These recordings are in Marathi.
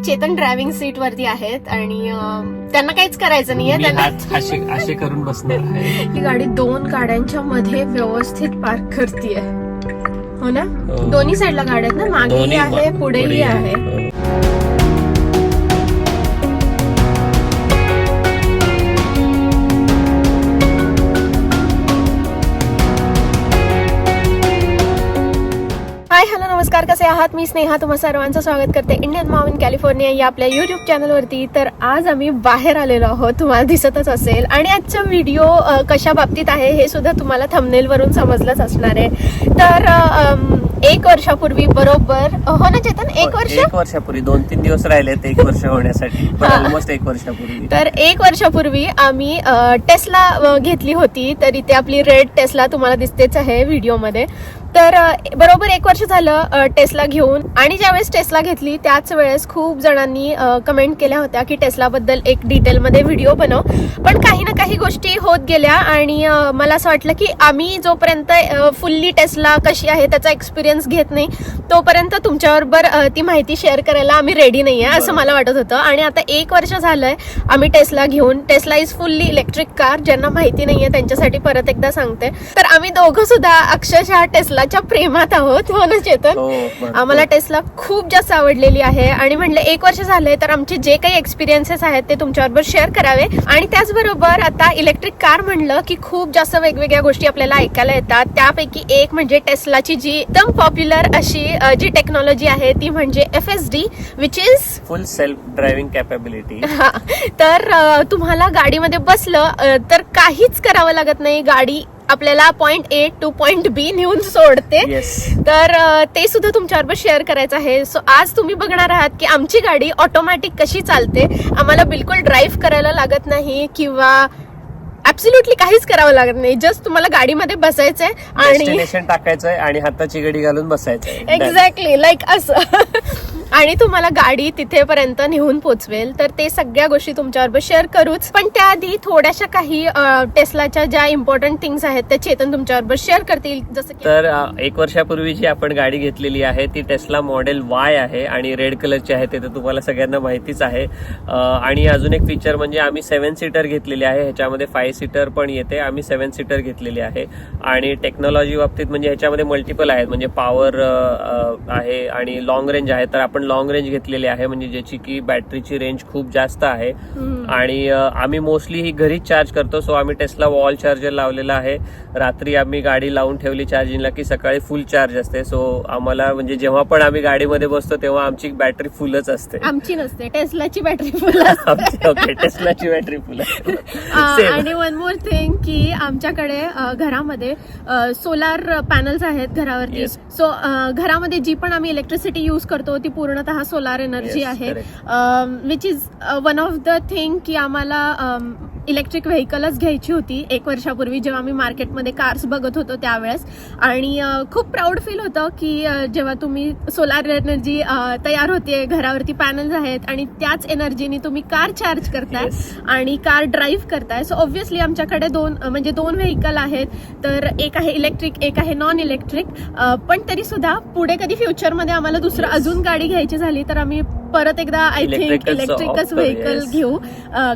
चेतन ड्रायव्हिंग सीट वरती आहेत आणि त्यांना काहीच करायचं नाहीये. असे करून बसणार ही गाडी दोन गाड्यांच्या मध्ये व्यवस्थित पार्क करतीये. हो ना? हो. दोन्ही साईडला गाड्या आहेत ना? मागेही आहे पुढेही पुढेही आहे. हाय हॅलो नमस्कार. कसे आहात? मी स्नेहा. तुम्हा सर्वांचं स्वागत करते इंडियन माउंट कॅलिफोर्निया या आपल्या युट्यूब चॅनलवरती तर आज आम्ही बाहेर आलेलो आहोत. तुम्हाला दिसतच असेल. आणि आजचा व्हिडिओ कशा बाबतीत आहे हे सुद्धा तुम्हाला थंबनेल वरून समजलंच असणार आहे. तर अम, एक वर्षापूर्वी बरोबर हो ना चेतन? एक वर्ष? एक वर्षापूर्वी. दोन तीन दिवस राहिलेत एक वर्ष होण्यासाठी. पण हा. ऑलमोस्ट एक वर्षापूर्वी. तर एक वर्षापूर्वी आम्ही अ, टेस्ला अ, घेतली होती. तर इथे आपली रेड टेस्ला तुम्हाला दिसतेच आहे व्हिडिओमध्ये तर बरोबर एक वर्ष झालं टेस्ला घेऊन. आणि ज्यावेळेस टेस्ला घेतली त्याच वेळेस खूप जणांनी कमेंट केल्या होत्या की टेस्लाबद्दल एक डिटेलमध्ये व्हिडिओ बनव. पण काही ना काही गोष्टी होत गेल्या आणि मला असं वाटलं की आम्ही जोपर्यंत फुल्ली टेस्ला कशी आहे त्याचा एक्सपिरियन्स घेत नाही तोपर्यंत तुमच्याबरोबर ती माहिती शेअर करायला आम्ही रेडी नाही आहे असं. मला वाटत होतं. आणि आता एक वर्ष झालंय आम्ही टेस्ला घेऊन. Tesla is fully electric car ज्यांना माहिती नाहीये त्यांच्यासाठी परत एकदा सांगते. तर आम्ही दोघं सुद्धा अक्षरशः टेस्लाच्या प्रेमात आहोत हो ना चेतन? हो. आम्हाला टेस्ला खूप जास्त आवडलेली आहे. आणि म्हणलं एक वर्ष झालंय तर आमचे जे काही एक्सपिरियन्सेस आहेत ते तुमच्याबरोबर शेअर करावे. आणि त्याचबरोबर आता इलेक्ट्रिक कार म्हणलं की खूप जास्त वेगवेगळ्या गोष्टी आपल्याला ऐकायला येतात. त्यापैकी एक म्हणजे टेस्लाची जी एकदम पॉप्युलर अशी जी टेक्नॉलॉजी आहे ती म्हणजे F S D which is full self driving capability हा. तर तुम्हाला गाडीमध्ये बसलं तर काहीच करावं लागत नाही. गाडी आपल्याला point A to point B नेऊन सोडते. तर ते सुद्धा तुमच्याबरोबर शेअर करायचं आहे. सो आज तुम्ही बघणार आहात की आमची गाडी ऑटोमॅटिक कशी चालते. आम्हाला बिलकुल ड्राईव्ह करायला लागत नाही किंवा ऍब्सोल्युटली काहीच करावं लागत नाही. जस्ट तुम्हाला गाडीमध्ये बसायचंय आणि टाकायचंय आणि हाताची गडी घालून बसायचंय. एक्झॅक्टली लाईक असं. आणि तुम्हाला गाडी तिथेपर्यंत नेऊन पोचवेल. तर ते सगळ्या गोष्टी तुमच्याबरोबर शेअर करूच. पण त्याआधी थोड्याशा काही टेस्लाच्या ज्या इम्पॉर्टंट थिंग्स आहेत त्या चेतन तुमच्याबरोबर शेअर करतील. जसं तर एक वर्षापूर्वी जी आपण गाडी घेतलेली आहे ती टेस्ला मॉडेल वाय आहे आणि रेड कलरची आहे ते तर तुम्हाला सगळ्यांना माहितीच आहे. आणि अजून एक फीचर म्हणजे आम्ही सेव्हन सीटर घेतलेली आहे. ह्याच्यामध्ये फाय सीटर पण येते. आम्ही सेव्हन सीटर घेतलेली आहे. आणि टेक्नॉलॉजी बाबतीत म्हणजे ह्याच्यामध्ये मल्टिपल आहेत. म्हणजे पॉवर आहे आणि लॉंग रेंज आहे. तर आपण लॉंग रेंज घेतलेली आहे म्हणजे ज्याची की बॅटरीची रेंज खूप जास्त आहे. आणि आम्ही मोस्टली ही घरीच चार्ज करतो. सो आम्ही टेस्ला वॉल चार्जर लावलेला आहे. रात्री आम्ही गाडी लावून ठेवली चार्जिंगला की सकाळी फुल चार्ज असते. सो आम्हाला म्हणजे जेव्हा पण आम्ही गाडीमध्ये बसतो तेव्हा आमची बॅटरी फुलच असते. आमची नसते. टेस्लाची बॅटरी फुल ओके टेस्लाची बॅटरी फुल. आणि वन मोर थिंग की आमच्याकडे घरामध्ये सोलार पॅनल्स आहेत घरावरती. सो घरामध्ये जी पण आम्ही इलेक्ट्रिसिटी युज करतो ती पूर्णतः सोलार एनर्जी Yes, आहे. Which is one of the thing की आम्हाला इलेक्ट्रिक व्हेकलच घ्यायची होती. एक वर्षापूर्वी जेव्हा आम्ही मार्केटमध्ये कार्स बघत होतो त्यावेळेस. आणि खूप प्राऊड फील होतं की जेव्हा तुम्ही सोलार एनर्जी तयार होते घरावरती पॅनल्स आहेत आणि त्याच एनर्जीने तुम्ही कार चार्ज करताय Yes. आणि कार ड्राईव्ह करताय. सो ऑब्व्हियसली आमच्याकडे दोन म्हणजे दोन व्हेकल आहेत. तर एक आहे इलेक्ट्रिक एक आहे नॉन इलेक्ट्रिक पण तरी सुद्धा पुढे कधी फ्युचरमध्ये आम्हाला दुसरं. अजून गाडी घ्यायची झाली तर आम्ही परत एकदा आय थिंक इलेक्ट्रिकच व्हेकल. घेऊ.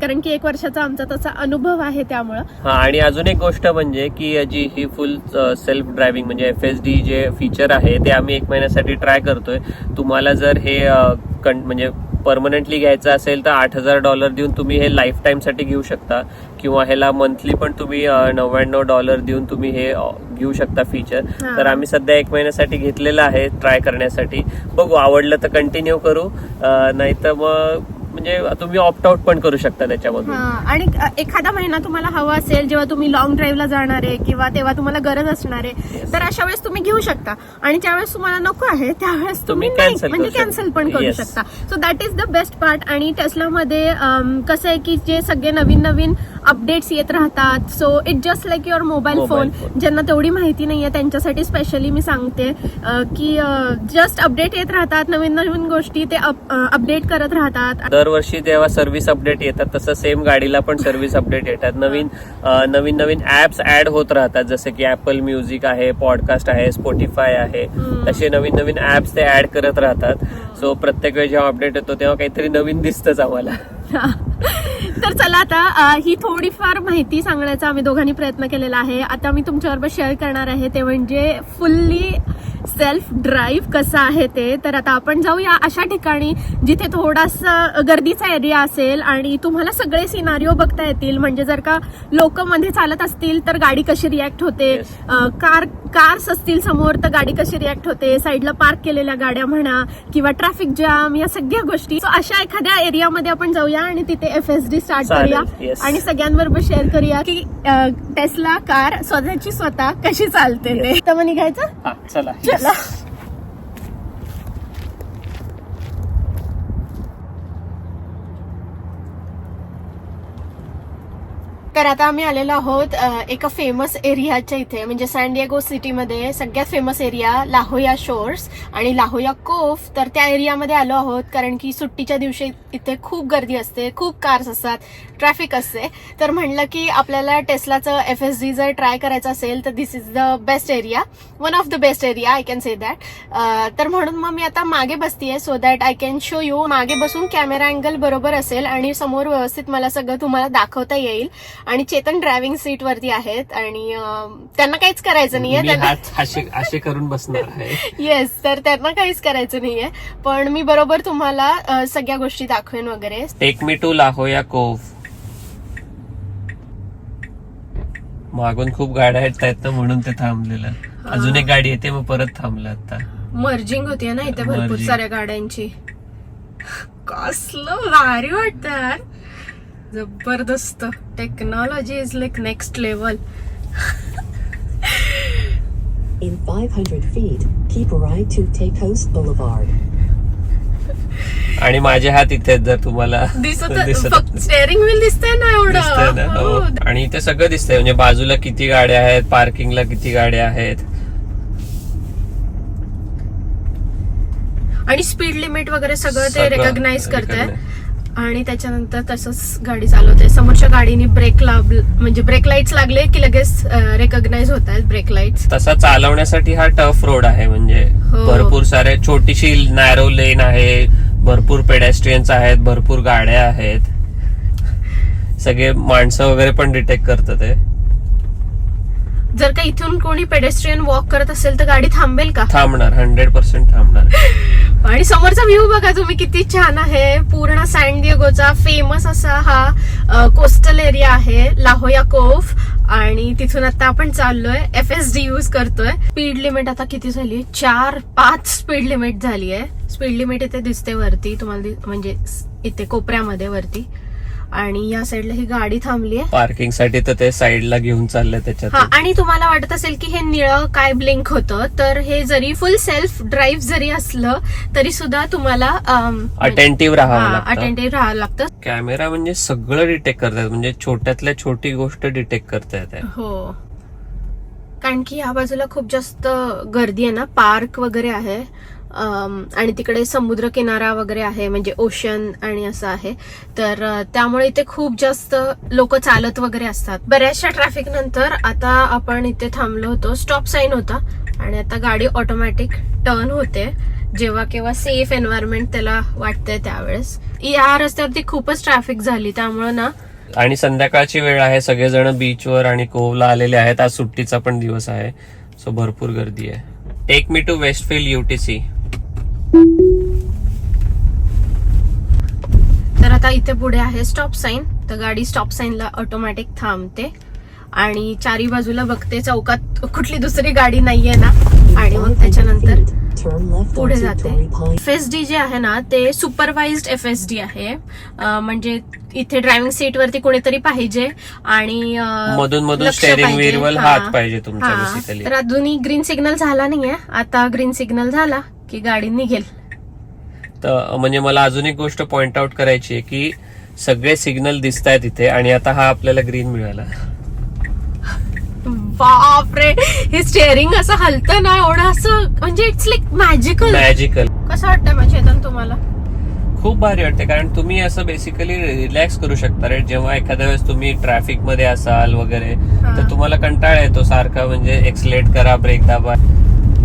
कारण की एक वर्षाचा आमचा तसा अनुभव आहे त्यामुळं. हा आणि अजून एक गोष्ट म्हणजे की जी ही फुल सेल्फ ड्रायव्हिंग म्हणजे एफ एस डी जे फीचर आहे ते आम्ही एक महिन्यासाठी ट्राय करतोय. तुम्हाला जर हे म्हणजे परमनंटली घ्यायचं असेल तर आठ हजार डॉलर देऊन तुम्ही हे लाईफ टाईमसाठी घेऊ शकता. किंवा ह्याला मंथली पण तुम्ही नव्याण्णव डॉलर देऊन तुम्ही हे घेऊ शकता फीचर. तर आम्ही सध्या एक महिन्यासाठी घेतलेलं आहे ट्राय करण्यासाठी. बघू आवडलं तर कंटिन्यू करू. नाही तर मग म्हणजे तुम्ही ऑप्ट आउट पण करू शकता त्याच्यामधून आणि एखादा महिना तुम्हाला हवा असेल जेव्हा तुम्ही लॉंग ड्राईव्हला जाणार आहे किंवा तेव्हा तुम्हाला गरज असणार आहे. तर अशा वेळेस तुम्ही घेऊ शकता आणि ज्यावेळेस तुम्हाला नको आहे त्यावेळेस तुम्ही नाही म्हणजे. कॅन्सल पण करू. शकता so that is the best part आणि टेस्लामध्ये कसं आहे की जे सगळे नवीन नवीन अपडेट्स येत राहतात so it just like your mobile phone. ज्यांना तेवढी माहिती नाहीये त्यांच्यासाठी स्पेशली मी सांगते की जस्ट अपडेट येत राहतात नवीन नवीन गोष्टी ते अपडेट करत राहतात दरवर्षी जेव्हा सर्व्हिस अपडेट येतात तसं सेम गाडीला पण सर्व्हिस अपडेट येतात. नवीन नवीन नवीन ऍप्स ऍड होत राहतात जसे की ऍपल म्युझिक आहे पॉडकास्ट आहे स्पॉटीफाय आहे. तसे नवीन नवीन ऍप्स ते ऍड करत राहतात. सो प्रत्येक वेळी जेव्हा अपडेट येतो तेव्हा काहीतरी नवीन दिसतंच आम्हाला. तर चला आता ही थोडीफार माहिती सांगण्याचा आम्ही दोघांनी प्रयत्न केलेला आहे. आता मी तुमच्याबरोबर शेअर करणार आहे ते म्हणजे फुल्ली सेल्फ ड्राईव्ह कसं आहे ते. तर आता आपण जाऊया अशा ठिकाणी जिथे थोडासा गर्दीचा एरिया असेल आणि तुम्हाला सगळे सिनारिओ बघता येतील. म्हणजे जर का लोक मध्ये चालत असतील तर गाडी कशी रिॲक्ट होते. Yes. कार कार्स असतील समोर तर गाडी कशी रिॲक्ट होते. साईडला पार्क केलेल्या गाड्या म्हणा किंवा ट्रॅफिक जाम या सगळ्या गोष्टी. So, अशा एखाद्या एरियामध्ये आपण जाऊया आणि तिथे एफ एस डी स्टार्ट करूया. yes. आणि सगळ्यांबरोबर शेअर करूया की टेस्ला कार स्वतःची स्वतः कशी चालते ते. तर मग निघायचं? चला चला तर आता आम्ही आलेलो आहोत एका फेमस एरियाच्या इथे. म्हणजे सॅनडिएगो सिटीमध्ये सगळ्यात फेमस एरिया लाहोया शोर्स आणि लाहोया कोफ तर त्या एरियामध्ये आलो आहोत कारण की सुट्टीच्या दिवशी इथे खूप गर्दी असते खूप कार्स असतात ट्रॅफिक असते. तर म्हणलं की आपल्याला टेस्लाचं एफ एस डी जर ट्राय करायचं असेल तर this is the best area one of the best area I can say that तर म्हणून मग मी आता मागे बसतीये so that I can show you मागे बसून कॅमेरा अँगल बरोबर असेल आणि समोर व्यवस्थित मला सगळं तुम्हाला दाखवता येईल. आणि चेतन ड्रायव्हिंग सीट वरती आहेत आणि त्यांना काहीच करायचं नाहीये. असे करून बसणार आहे. येस तर त्यांना काहीच करायचं नाहीये. पण मी बरोबर तुम्हाला सगळ्या गोष्टी दाखवेन वगैरे. टेक मी टू लाहोया कोव मागून खूप गाड्या आहेत आहेत ना म्हणून ते थांबलेलं. अजून एक गाडी येते मग परत थांबलं आता. मर्जिंग होती ना इथे भरपूर. साऱ्या गाड्यांची. कसलं भारी वाटत यार. जबरदस्त technology is like next level In 500 feet, keep right to Take Coast Boulevard. आणि माझे हात इथे जर तुम्हाला दिसत दिसत फक्त स्टेअरिंग व्हील दिसतंय ना एवढं हो. हो. आणि इथे सगळं दिसतंय म्हणजे बाजूला किती गाड्या आहेत पार्किंगला किती गाड्या आहेत आणि स्पीड लिमिट वगैरे सगळं ते रेकग्नाइज करते. आणि त्याच्यानंतर तसंच गाडी चालवते. समोरच्या गाडीने ब्रेक लाभ म्हणजे ब्रेक लाईट्स लागले की लगेच रेकग्नाइज होत आहेत ब्रेक लाईट्स तसा चालवण्यासाठी हा टफ रोड आहे. म्हणजे हो. भरपूर सारे छोटीशी नॅरो लेन आहे. भरपूर पेडेस्ट्रियन्स आहेत. भरपूर गाड्या आहेत. सगळे माणसं वगैरे पण डिटेक्ट करतात जर का इथून कोणी पेडेस्ट्रियन वॉक करत असेल तर गाडी थांबेल का? थांबणार हंड्रेड पर्सेंट थांबणार. आणि समोरचा व्ह्यू बघा तुम्ही किती छान आहे. पूर्ण सॅन डिएगोचा फेमस असा हा कोस्टल एरिया आहे लाहोया कोफ आणि तिथून आता आपण चाललोय एफ एस डी युज करतोय. स्पीड लिमिट आता किती झाली चार पाच स्पीड लिमिट झाली आहे. स्पीड लिमिट इथे दिसते वरती तुम्हाला म्हणजे इथे कोपऱ्यामध्ये वरती. आणि या साईडला ही गाडी थांबली आहे. पार्किंगसाठी तर ते साईडला घेऊन चाललंय हा त्याच्यात आणि तुम्हाला वाटत असेल की हे निळं काय ब्लिंक होतं तर हे जरी फुल सेल्फ ड्राईव्ह जरी असलं तरी सुद्धा तुम्हाला अटेंटिव्ह राहावं लागतं. अटेंटिव्ह राहावं लागतं. कॅमेरा म्हणजे सगळं डिटेक्ट करतात म्हणजे छोट्यातल्या छोटी गोष्ट डिटेक्ट आहे. हो. कारण की या बाजूला खूप जास्त गर्दी आहे ना पार्क वगैरे आहे. आणि तिकडे समुद्र किनारा वगैरे आहे म्हणजे ओशन आणि असं आहे. तर त्यामुळे इथे खूप जास्त लोक चालत वगैरे असतात. बऱ्याचशा ट्रॅफिक नंतर आता आपण इथे थांबलो होतो. स्टॉप साईन होता. आणि आता गाडी ऑटोमॅटिक टर्न होते. जेव्हा केव्हा सेफ एन्व्हायरमेंट त्याला वाटतंय त्यावेळेस. या रस्त्यावरती खूपच ट्रॅफिक झाली. त्यामुळे ना आणि संध्याकाळची वेळ आहे. सगळेजण बीचवर आणि कोवला आलेले आहेत. आज सुट्टीचा पण दिवस आहे. सो भरपूर गर्दी आहे. टेक मी टू वेस्टफिल्ड युटीसी तर आता इथे पुढे आहे स्टॉप साईन तर गाडी स्टॉप साईनला ऑटोमॅटिक थांबते. आणि चारी बाजूला बघते चौकात कुठली दुसरी गाडी नाहीये ना. आणि मग 500 त्याच्यानंतर पुढे जाते. एफ एस डी जे आहे ना ते सुपरवाइज्ड एफ एस डी आहे. म्हणजे इथे ड्रायव्हिंग सीट वरती कोणीतरी पाहिजे आणि मधून मधून स्टेअरिंग. हात पाहिजे तुमच्या तर अजूनही ग्रीन सिग्नल झाला नाहीये. आता ग्रीन सिग्नल झाला. की गाडी निघेल. तर म्हणजे मला अजून एक गोष्ट पॉइंट आउट करायची आहे की सगळे सिग्नल दिसत आहेत इथे आणि आता हा आपल्याला ग्रीन मिळाला. बापरे हे स्टेअरिंग असं हलतं ना एवढं असं म्हणजे इट्स लाईक मॅजिकल मॅजिकल कसं वाटतं चेतन तुम्हाला? खूप भारी वाटते कारण तुम्ही असं बेसिकली रिलॅक्स करू शकता राईट जेव्हा एखाद्या वेळेस तुम्ही ट्रॅफिकमध्ये असाल वगैरे तर तुम्हाला कंटाळा येतो सारखा म्हणजे एक्सलेट करा ब्रेक दाबा.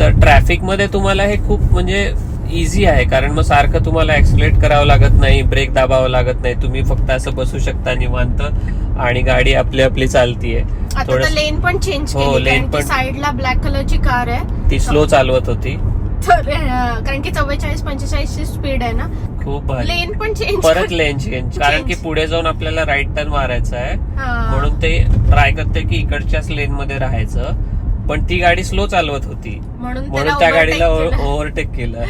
तर ट्रॅफिकमध्ये तुम्हाला हे खूप म्हणजे इझी आहे कारण मग सारखं तुम्हाला एक्सलेट करावं लागत नाही ब्रेक दाबावं लागत नाही. तुम्ही फक्त असं बसू शकता निवांत आणि गाडी आपली आपली चालतीये. थोडं लेन पण चेंज हो, की पण- साईडला ब्लॅक कलरची कार आहे. ती स्लो चालवत होती. कारण की चव्वेचाळीस पंचेचाळीस ची स्पीड आहे ना. खूप लेन पण चेंज परत लेन चेंज कारण की. पुढे जाऊन आपल्याला राईट टर्न मारायचा आहे. म्हणून ते ट्राय करते की इकडच्याच लेन मध्ये राहायचं. पण ती गाडी स्लो चालवत होती. म्हणून त्या गाडीला. ओव्हरटेक केलं.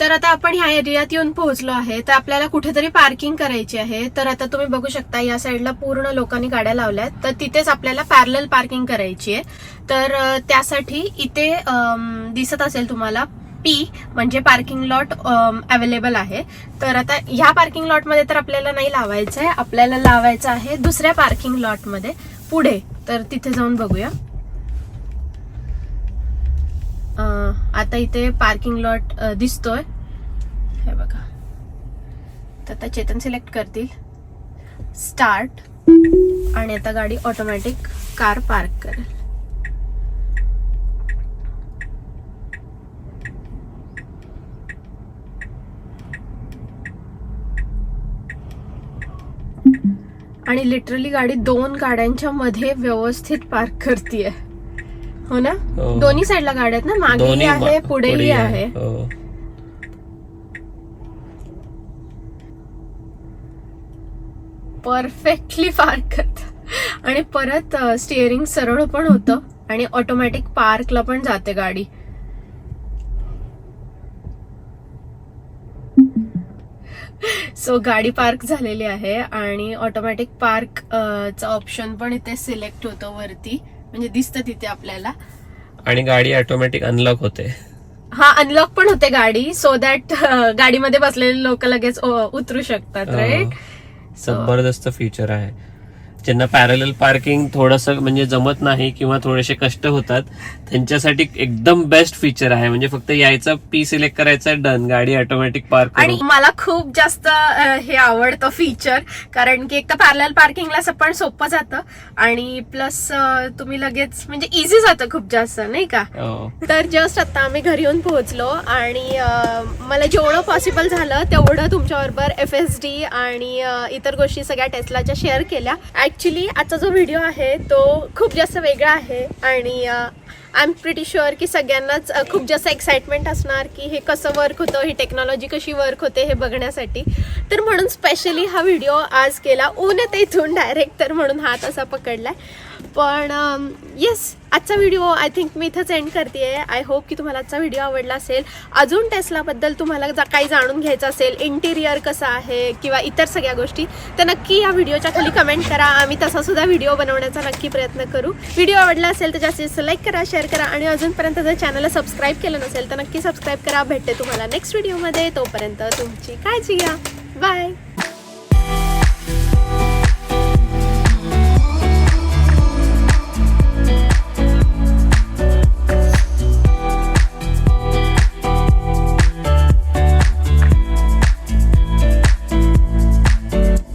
तर आता आपण ह्या एरियात येऊन पोहोचलो आहे. तर आपल्याला कुठेतरी पार्किंग करायची आहे. तर आता तुम्ही बघू शकता या साईडला पूर्ण लोकांनी गाड्या लावल्यात. तर तिथेच आपल्याला पॅरल पार्किंग करायची आहे. तर त्यासाठी इथे दिसत असेल तुम्हाला पी म्हणजे पार्किंग लॉट अवेलेबल आहे. तर आता ह्या पार्किंग लॉटमध्ये तर आपल्याला नाही लावायचं आहे आपल्याला लावायचं आहे दुसऱ्या पार्किंग लॉटमध्ये पुढे. तर तिथे जाऊन बघूया. आता इथे पार्किंग लॉट दिसतोय. हे बघा. तर आता चेतन सिलेक्ट करतील. स्टार्ट आणि आता गाडी ऑटोमॅटिक कार पार्क करेल. आणि लिटरली गाडी दोन गाड्यांच्या मध्ये व्यवस्थित पार्क करतीये. हो ना? हो. दोन्ही साईडला गाड्या आहेत ना? मागेही दोन्ही आहे पुढेही आहे. हो. परफेक्टली पार्क करत आणि परत स्टिअरिंग सरळ पण होतं आणि ऑटोमॅटिक पार्कला पण जाते गाडी. सो गाडी पार्क झालेली आहे आणि ऑटोमॅटिक पार्क चा ऑप्शन पण इथे सिलेक्ट होतं वरती. म्हणजे दिसतं तिथे आपल्याला. आणि गाडी ऑटोमॅटिक अनलॉक होते. हा अनलॉक पण होते गाडी सो दॅट गाडीमध्ये बसलेले लोक लगेच उतरू शकतात. राईट जबरदस्त फीचर आहे. ज्यांना पॅरल पार्किंग थोडस म्हणजे जमत नाही किंवा थोडेसे कष्ट होतात त्यांच्यासाठी एकदम बेस्ट फीचर आहे. म्हणजे फक्त यायचं पी सिलेक्ट करायचं डन गाडी ऑटोमॅटिक पार्क आणि मला खूप जास्त हे आवडतं फीचर कारण की एक तर पॅरल पार्किंगला पण सोपं जातं. आणि प्लस तुम्ही लगेच म्हणजे इझी जातं खूप जास्त नाही का? हो. तर जस्ट आता आम्ही घरी येऊन पोहोचलो आणि मला जेवढं पॉसिबल झालं तेवढं तुमच्याबरोबर एफ एस डी आणि इतर गोष्टी सगळ्या टेस्लाच्या शेअर केल्या. ॲक्च्युली आजचा जो व्हिडिओ आहे तो खूप जास्त वेगळा आहे. आणि आय एम प्रिटी शुअर की सगळ्यांनाच खूप जास्त एक्साइटमेंट असणार की हे कसं वर्क होतं ही टेक्नॉलॉजी कशी वर्क होते हे बघण्यासाठी. तर म्हणून स्पेशली हा व्हिडिओ आज केला. ऊन येते इथून डायरेक्ट तर म्हणून हात असा पकडलाय. पण येस आजचा व्हिडिओ आय थिंक मी इथंच एंड करते आय होप की तुम्हाला आजचा व्हिडिओ आवडला असेल. अजून टेस्लाबद्दल तुम्हाला जा काही जाणून घ्यायचं असेल इंटिरियर कसं आहे किंवा इतर सगळ्या गोष्टी तर नक्की या व्हिडिओच्या खाली कमेंट करा. आम्ही तसा सुद्धा व्हिडिओ बनवण्याचा नक्की प्रयत्न करू. व्हिडिओ आवडला असेल तर जास्तीत जास्त लाईक करा शेअर करा आणि अजूनपर्यंत जर चॅनलला सबस्क्राईब केलं नसेल तर नक्की सबस्क्राईब करा. भेटते तुम्हाला नेक्स्ट व्हिडिओमध्ये तोपर्यंत तुमची काळजी घ्या. बाय